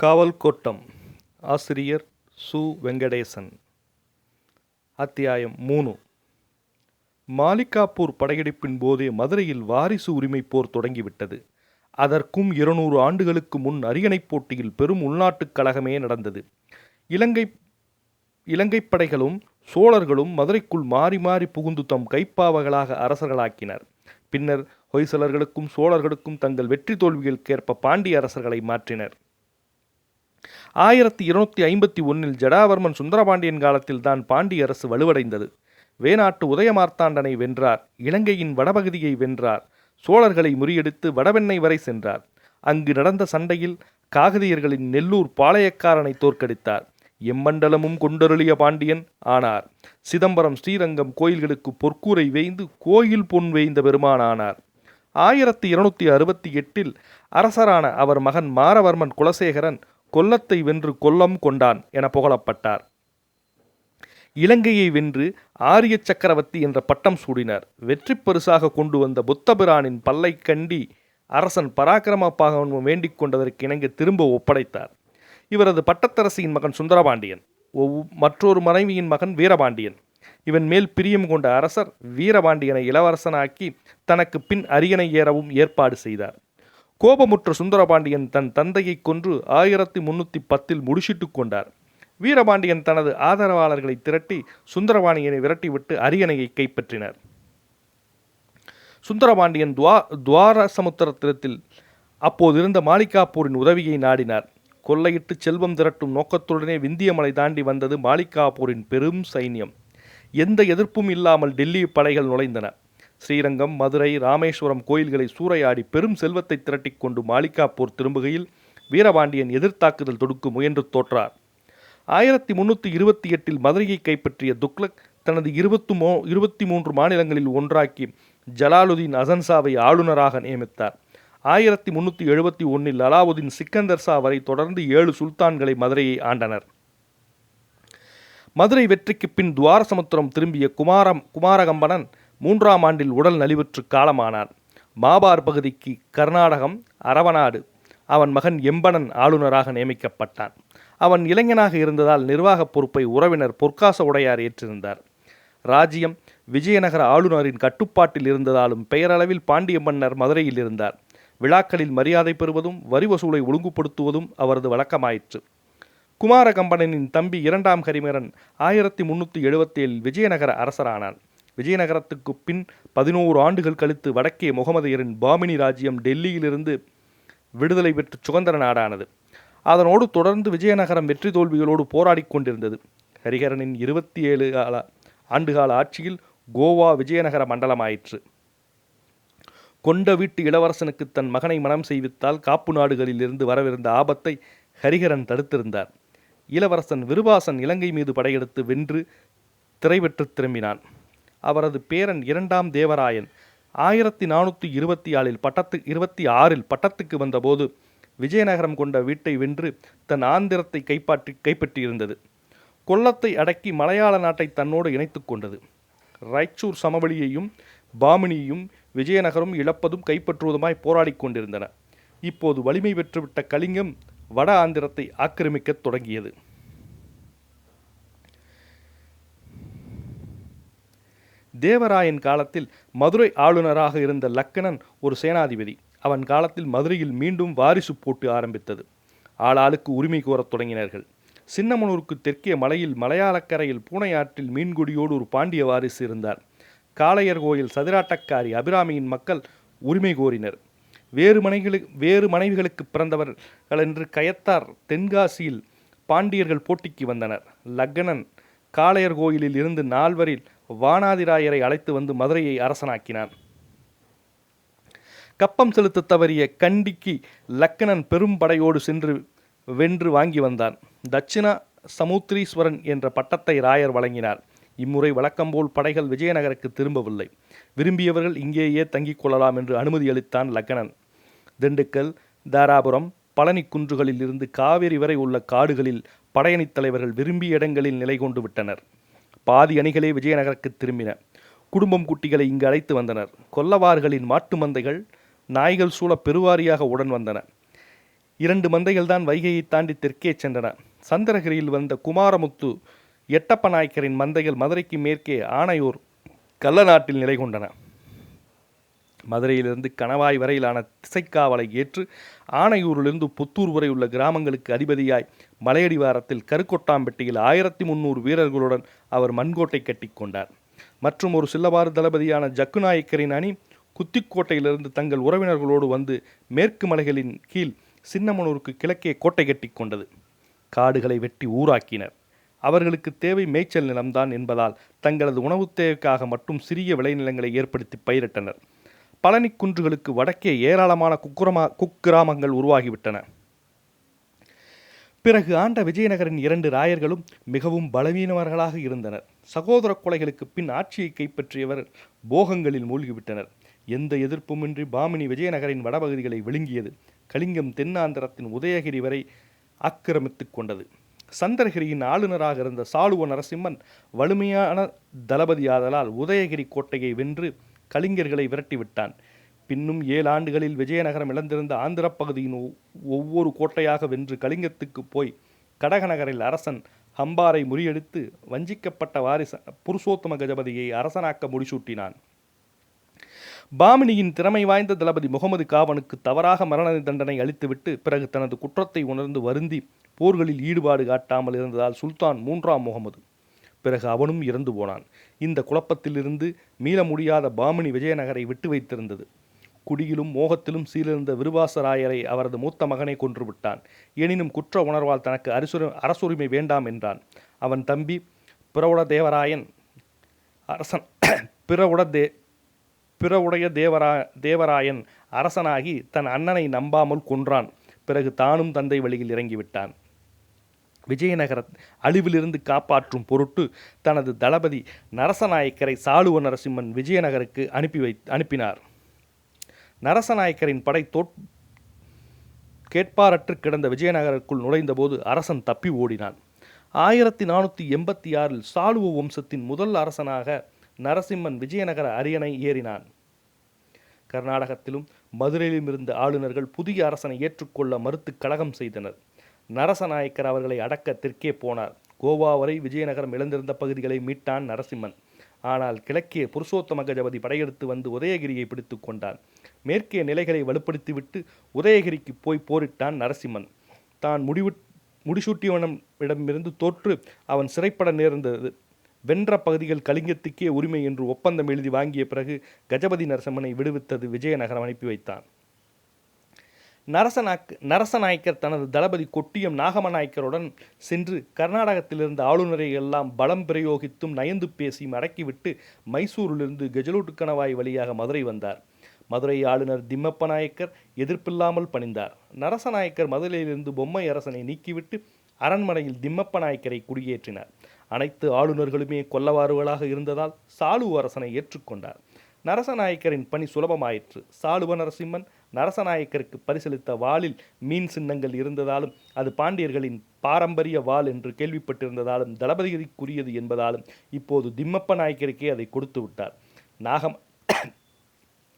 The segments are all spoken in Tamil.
காவல் கோட்டம் ஆசிரியர் சு. வெங்கடேசன். அத்தியாயம் மூணு. மாலிகாப்பூர் படையெடுப்பின் போதே மதுரையில் வாரிசு உரிமை போர் தொடங்கிவிட்டது. அதற்கும் இருநூறு ஆண்டுகளுக்கு முன் அரியணைப் போட்டியில் பெரும் உள்நாட்டுக் கழகமே நடந்தது. இலங்கை இலங்கைப் படைகளும் சோழர்களும் மதுரைக்குள் மாறி மாறி புகுந்து தம் கைப்பாவகளாக அரசர்களாக்கினர். பின்னர் ஹொய்சலர்களுக்கும் சோழர்களுக்கும் தங்கள் வெற்றி தோல்விகளுக்கேற்ப பாண்டிய அரசர்களை மாற்றினர். ஆயிரத்தி இருநூத்தி ஐம்பத்தி ஒன்னில் ஜடாவர்மன் சுந்தரபாண்டியன் காலத்தில் தான் பாண்டிய அரசு வலுவடைந்தது. வேணாட்டு உதயமார்த்தாண்டனை வென்றார். இலங்கையின் வடபகுதியை வென்றார். சோழர்களை முறியடித்து வடவெண்ணை வரை சென்றார். அங்கு நடந்த சண்டையில் காகதியர்களின் நெல்லூர் பாளையக்காரனை தோற்கடித்தார். எம்மண்டலமும் கொண்டருளிய பாண்டியன் ஆனார். சிதம்பரம் ஸ்ரீரங்கம் கோயில்களுக்கு பொற்கூரை வேய்ந்து கோயில் பொன் வேய்ந்த பெருமானானார் ஆயிரத்தி இருநூத்தி அறுபத்தி எட்டில் அரசரான அவர் மகன் மாரவர்மன் குலசேகரன் கொல்லத்தை வென்று கொல்லம் கொண்டான் என புகழப்பட்டார். இலங்கையை வென்று ஆரிய சக்கரவர்த்தி என்ற பட்டம் சூடினார். வெற்றி பரிசாக கொண்டு வந்த புத்தபிரானின் பல்லை கண்டி அரசன் பராக்கிரமப்பாக வேண்டிக் கொண்டதற்கு இணங்க திரும்ப ஒப்படைத்தார். இவரது பட்டத்தரசியின் மகன் சுந்தரபாண்டியன் ஒவ்- மற்றொரு மனைவியின் மகன் வீரபாண்டியன். இவன் மேல் பிரியம் கொண்ட அரசர் வீரபாண்டியனை இளவரசனாக்கி தனக்கு பின் அரியணை ஏறவும் ஏற்பாடு செய்தார். கோபமுற்ற சுந்தரபாண்டியன் தன் தந்தையை கொன்று ஆயிரத்தி முன்னூற்றி பத்தில் முடிச்சிட்டுக் கொண்டார். வீரபாண்டியன் தனது ஆதரவாளர்களை திரட்டி சுந்தரபாண்டியனை விரட்டிவிட்டு அரியணையை கைப்பற்றினர். சுந்தரபாண்டியன் துவா துவார சமுத்திரத்தில் அப்போதிருந்த மாளிகாப்பூரின் உதவியை நாடினார். கொள்ளையிட்டு செல்வம் திரட்டும் நோக்கத்துடனே விந்தியமலை தாண்டி வந்தது மாளிகாப்பூரின் பெரும் சைன்யம். எந்த எதிர்ப்பும் இல்லாமல் டெல்லி படைகள் நுழைந்தன. ஸ்ரீரங்கம் மதுரை ராமேஸ்வரம் கோயில்களை சூறையாடி பெரும் செல்வத்தை திரட்டிக் கொண்டு மாளிகாப்பூர் திரும்புகையில் வீரபாண்டியன் எதிர்த்தாக்குதல் தொடுக்க முயன்று தோற்றார். ஆயிரத்தி முன்னூற்றி இருபத்தி எட்டில் மதுரையை கைப்பற்றிய துக்ளக் தனது இருபத்து மோ இருபத்தி மூன்று மாநிலங்களில் ஒன்றாக்கி ஜலாலுதீன் அசன்சாவை ஆளுநராக நியமித்தார். ஆயிரத்தி முன்னூற்றி எழுபத்தி ஒன்னில் அலாவுதீன் சிக்கந்தர் சா வரை தொடர்ந்து ஏழு சுல்தான்களை மதுரையை ஆண்டனர். மதுரை வெற்றிக்கு பின் துவாரசமுத்திரம் திரும்பிய குமாரம் குமாரகம்பனன் மூன்றாம் ஆண்டில் உடல் நலிவுற்று காலமானார். மாபார் பகுதிக்கு கர்நாடகம் அரவநாடு. அவன் மகன் எம்பனன் ஆளுநராக நியமிக்கப்பட்டான். அவன் இளைஞனாக இருந்ததால் நிர்வாகப் பொறுப்பை உறவினர் பொற்காச உடையார் ஏற்றிருந்தார். ராஜ்யம் விஜயநகர ஆளுநரின் கட்டுப்பாட்டில் இருந்ததாலும் பெயரளவில் பாண்டிய மன்னர் மதுரையில் இருந்தார். விழாக்களில் மரியாதை பெறுவதும் வரி வசூலை ஒழுங்குபடுத்துவதும் அவரது வழக்கமாயிற்று. குமாரகம்பனனின் தம்பி இரண்டாம் ஹரிமரன் ஆயிரத்தி முன்னூற்றி எழுபத்தேழில் விஜயநகர அரசரானான். விஜயநகரத்துக்கு பின் பதினோரு ஆண்டுகள் கழித்து வடக்கே முகமதையரின் பாமினி ராஜ்யம் டெல்லியிலிருந்து விடுதலை பெற்று சுதந்திர நாடானது. அதனோடு தொடர்ந்து விஜயநகரம் வெற்றி தோல்விகளோடு போராடிக் கொண்டிருந்தது. ஹரிஹரனின் இருபத்தி ஏழு கால ஆண்டுகால ஆட்சியில் கோவா விஜயநகர மண்டலமாயிற்று. கொண்ட வீட்டு இளவரசனுக்கு தன் மகனை மனம் செய்வித்தால் காப்பு நாடுகளிலிருந்து வரவிருந்த ஆபத்தை ஹரிஹரன் தடுத்திருந்தார். இளவரசன் விருபாசன் இலங்கை மீது படையெடுத்து வென்று திரைபெற்று திரும்பினான். அவரது பேரன் இரண்டாம் தேவராயன். ஆயிரத்தி நானூற்றி இருபத்தி ஆறில் பட்டத்து இருபத்தி ஆறில் பட்டத்துக்கு வந்தபோது விஜயநகரம் கொண்ட வீட்டை வென்று தன் ஆந்திரத்தை கைப்பாற்றி கைப்பற்றியிருந்தது. கொல்லத்தை அடக்கி மலையாள நாட்டை தன்னோடு இணைத்து கொண்டது. ராய்ச்சூர் சமவெளியையும் பாமினியையும் விஜயநகரம் இழப்பதும் கைப்பற்றுவதுமாய் போராடிக் கொண்டிருந்தன. இப்போது வலிமை பெற்றுவிட்ட கலிங்கம் வட ஆந்திரத்தை ஆக்கிரமிக்கத் தொடங்கியது. தேவராயன் காலத்தில் மதுரை ஆளுநராக இருந்த லக்கணன் ஒரு சேனாதிபதி. அவன் காலத்தில் மதுரையில் மீண்டும் வாரிசு போட்டு ஆரம்பித்தது. ஆளாளுக்கு உரிமை கோரத் தொடங்கினார்கள். சின்னமனூருக்கு தெற்கே மலையில் மலையாளக்கரையில் பூனையாற்றில் மீன்குடியோடு ஒரு பாண்டிய வாரிசு இருந்தார். காளையர் கோயில் சதிராட்டக்காரி அபிராமியின் மக்கள் உரிமை கோரினர். வேறு மனைகளுக்கு வேறு மனைவிகளுக்கு பிறந்தவர்கள் என்று கயத்தார் தென்காசியில் பாண்டியர்கள் போட்டிக்கு வந்தனர். லக்கணன் காளையர் கோயிலில் இருந்து நால்வரில் வானாதிராயரை அழைத்து வந்து மதுரையை அரசனாக்கினான். கப்பம் செலுத்த தவறிய கண்டிக்கு லக்கணன் பெரும் படையோடு சென்று வென்று வாங்கி வந்தான். தட்சிணா சமுத்திரீஸ்வரன் என்ற பட்டத்தை ராயர் வழங்கினார். இம்முறை வழக்கம்போல் படைகள் விஜயநகருக்கு திரும்பவில்லை. விரும்பியவர்கள் இங்கேயே தங்கிக் கொள்ளலாம் என்று அனுமதி அளித்தான் லக்கணன். திண்டுக்கல் தாராபுரம் பழனி குன்றுகளில் இருந்து காவிரி வரை உள்ள காடுகளில் படையணித் தலைவர்கள் விரும்பிய இடங்களில் நிலை கொண்டு விட்டனர். பாதி அணிகளே விஜயநகருக்கு திரும்பின. குடும்பம் குட்டிகளை இங்கு அழைத்து வந்தனர். கொல்லவார்களின் மாட்டு மந்தைகள் நாய்கள் சூழ பெருவாரியாக உடன் வந்தன. இரண்டு மந்தைகள் தான் வைகையை தாண்டி தெற்கே சென்றன. சந்திரகிரியில் வந்த குமாரமுத்து எட்டப்ப நாயக்கரின் மந்தைகள் மதுரைக்கு மேற்கே ஆனையூர் கள்ளநாட்டில் நிலை கொண்டன மதுரையிலிருந்து கணவாய் வரையிலான திசைக்காவலை ஏற்று ஆனையூரிலிருந்து புத்தூர் வரை உள்ள கிராமங்களுக்கு அதிபதியாய் மலையடிவாரத்தில் கருக்கொட்டாம்பட்டியில் ஆயிரத்தி முந்நூறு வீரர்களுடன் அவர் மண்கோட்டை கட்டிக்கொண்டார் மற்றும் ஒரு சில்லவாறு தளபதியான ஜக்குநாயக்கரின் அணி குத்திக்கோட்டையிலிருந்து தங்கள் உறவினர்களோடு வந்து மேற்கு மலைகளின் கீழ் சின்னமனூருக்கு கிழக்கே கோட்டை கட்டி கொண்டது. காடுகளை வெட்டி ஊராக்கினர். அவர்களுக்கு தேவை மேய்ச்சல் நிலம்தான் என்பதால் தங்களது உணவுத் தேவைக்காக மட்டும் சிறிய விளைநிலங்களை ஏற்படுத்தி பயிரிட்டனர். பழனி குன்றுகளுக்கு வடக்கே ஏராளமான குக்கிரமா குக்கிராமங்கள் உருவாகிவிட்டன. பிறகு ஆண்ட விஜயநகரின் இரண்டு ராயர்களும் மிகவும் பலவீனவர்களாக இருந்தனர். சகோதர கொலைகளுக்கு பின் ஆட்சியை கைப்பற்றியவர் போகங்களில் மூழ்கிவிட்டனர். எந்த எதிர்ப்புமின்றி பாமினி விஜயநகரின் வடபகுதிகளை விழுங்கியது கலிங்கம் தென்னாந்திரத்தின் உதயகிரி வரை ஆக்கிரமித்துக் கொண்டது. சந்திரகிரியின் ஆளுநராக இருந்த சாளுவ நரசிம்மன் வலிமையான தளபதியாதலால் உதயகிரி கோட்டையை வென்று கலிங்கர்களை விரட்டிவிட்டான். பின்னும் ஏழு ஆண்டுகளில் விஜயநகரம் இழந்திருந்த ஆந்திரப் பகுதியின் ஒவ்வொரு கோட்டையாக வென்று கலிங்கத்துக்கு போய் கடகநகரில் அரசன் ஹம்பாரை முறியடித்து வஞ்சிக்கப்பட்ட வாரிச புருஷோத்தம கஜபதியை அரசனாக்க முடிசூட்டினான். பாமினியின் திறமை வாய்ந்த தளபதி முகமது காவனுக்கு தவறாக மரண தண்டனை அளித்துவிட்டு பிறகு தனது குற்றத்தை உணர்ந்து வருந்தி போர்களில் ஈடுபாடு காட்டாமல் இருந்ததால் சுல்தான் மூன்றாம் முகமது. பிறகு அவனும் இறந்து போனான். இந்த குழப்பத்திலிருந்து மீள முடியாத பாமினி விஜயநகரை விட்டு வைத்திருந்தது. குடியிலும் மோகத்திலும் சீலிருந்த விருவாசராயரை அவரது மூத்த மகனை கொன்றுவிட்டான் எனினும் குற்ற உணர்வால் தனக்கு அரசுரி அரசுரிமை வேண்டாம் என்றான். அவன் தம்பி பிறவுட தேவராயன் அரசன் பிறவுட தே பிறவுடைய தேவரா தேவராயன் அரசனாகி தன் அண்ணனை நம்பாமல் கொன்றான். பிறகு தானும் தந்தை வழியில் இறங்கிவிட்டான். விஜயநகர அழிவிலிருந்து காப்பாற்றும் பொருட்டு தனது தளபதி நரசநாயக்கரை சாளுவ நரசிம்மன் விஜயநகருக்கு அனுப்பி வை அனுப்பினார். நரசநாயக்கரின் படை தோற் கேட்பாரற்று கிடந்த விஜயநகருக்குள் நுழைந்தபோது அரசன் தப்பி ஓடினான். ஆயிரத்தி நானூற்றி எண்பத்தி ஆறில் சாளுவ வம்சத்தின் முதல் அரசனாக நரசிம்மன் விஜயநகர அரியணை ஏறினான். கர்நாடகத்திலும் மதுரையிலும் இருந்த ஆளுநர்கள் புதிய அரசனை ஏற்றுக்கொள்ள மறுத்து கழகம் செய்தனர். நரசநாயக்கர் அவர்களை அடக்க தெற்கே போனார். கோவா வரை விஜயநகரம் இழந்திருந்த பகுதிகளை மீட்டான் நரசிம்மன். ஆனால் கிழக்கே புருஷோத்தம கஜபதி படையெடுத்து வந்து உதயகிரியை பிடித்து கொண்டான். மேற்கே நிலைகளை வலுப்படுத்திவிட்டு உதயகிரிக்கு போய் போரிட்டான் நரசிம்மன். தான் முடிவு முடிசூட்டியவனிடமிருந்து தோற்று அவன் சிறைப்பட நேர்ந்தது. வென்ற பகுதிகள் கலிங்கத்துக்கே உரிமை என்று ஒப்பந்தம் எழுதி வாங்கிய பிறகு கஜபதி நரசிம்மனை விடுவித்தது விஜயநகரம் அனுப்பி வைத்தான். நரசநாக் நரசநாயக்கர் தனது தளபதி கொட்டியம் நாகமநாயக்கருடன் சென்று கர்நாடகத்திலிருந்த ஆளுநரை எல்லாம் பலம் பிரயோகித்தும் நயந்து பேசியும் அடக்கிவிட்டு மைசூரிலிருந்து கெஜலூட்டு கணவாய் வழியாக மதுரை வந்தார். மதுரை ஆளுநர் திம்மப்ப நாயக்கர் எதிர்ப்பில்லாமல் பணிந்தார். நரசநாயக்கர் மதுரையிலிருந்து பொம்மை அரசனை நீக்கிவிட்டு அரண்மனையில் திம்மப்ப நாயக்கரை குடியேற்றினார். அனைத்து ஆளுநர்களுமே கொல்லவாறுகளாக இருந்ததால் சாளுவ அரசனை ஏற்றுக்கொண்டார். நரசநாயக்கரின் பணி சுலபமாயிற்று. சாளுவ நரசிம்மன் நரசநாயக்கருக்கு பரிசளித்த வாளில் மீன் சின்னங்கள் இருந்ததாலும் அது பாண்டியர்களின் பாரம்பரிய வாள் என்று கேள்விப்பட்டிருந்ததாலும் தளபதிக்குரியது என்பதாலும் இப்போது திம்மப்ப நாயக்கருக்கே அதை கொடுத்து விட்டார். நாகம்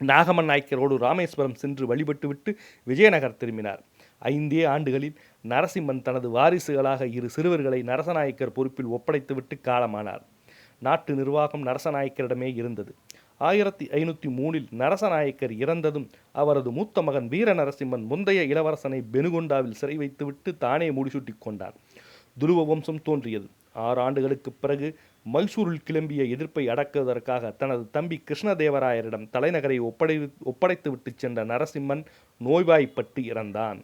நாகமன் நாயக்கரோடு ராமேஸ்வரம் சென்று வழிபட்டுவிட்டு விஜயநகர் திரும்பினார். ஐந்தே ஆண்டுகளில் நரசிம்மன் தனது வாரிசுகளாக இரு சிறுவர்களை நரசநாயக்கர் பொறுப்பில் ஒப்படைத்துவிட்டு காலமானார். நாட்டு நிர்வாகம் நரசநாயக்கரிடமே இருந்தது. ஆயிரத்தி ஐநூற்றி மூணில் நரசநாயக்கர் இறந்ததும் அவரது மூத்த மகன் வீர நரசிம்மன் முந்தைய இளவரசனை பெனுகொண்டாவில் சிறை வைத்துவிட்டு தானே முடிசூட்டி கொண்டார். துருவ வம்சம் தோன்றியது. ஆறு ஆண்டுகளுக்குப் பிறகு மைசூரில் கிளம்பிய எதிர்ப்பை அடக்குவதற்காக தனது தம்பி கிருஷ்ணதேவராயரிடம் தலைநகரை ஒப்படை ஒப்படைத்துவிட்டு சென்ற நரசிம்மன் நோய்வாய்ப்பட்டு இறந்தான்.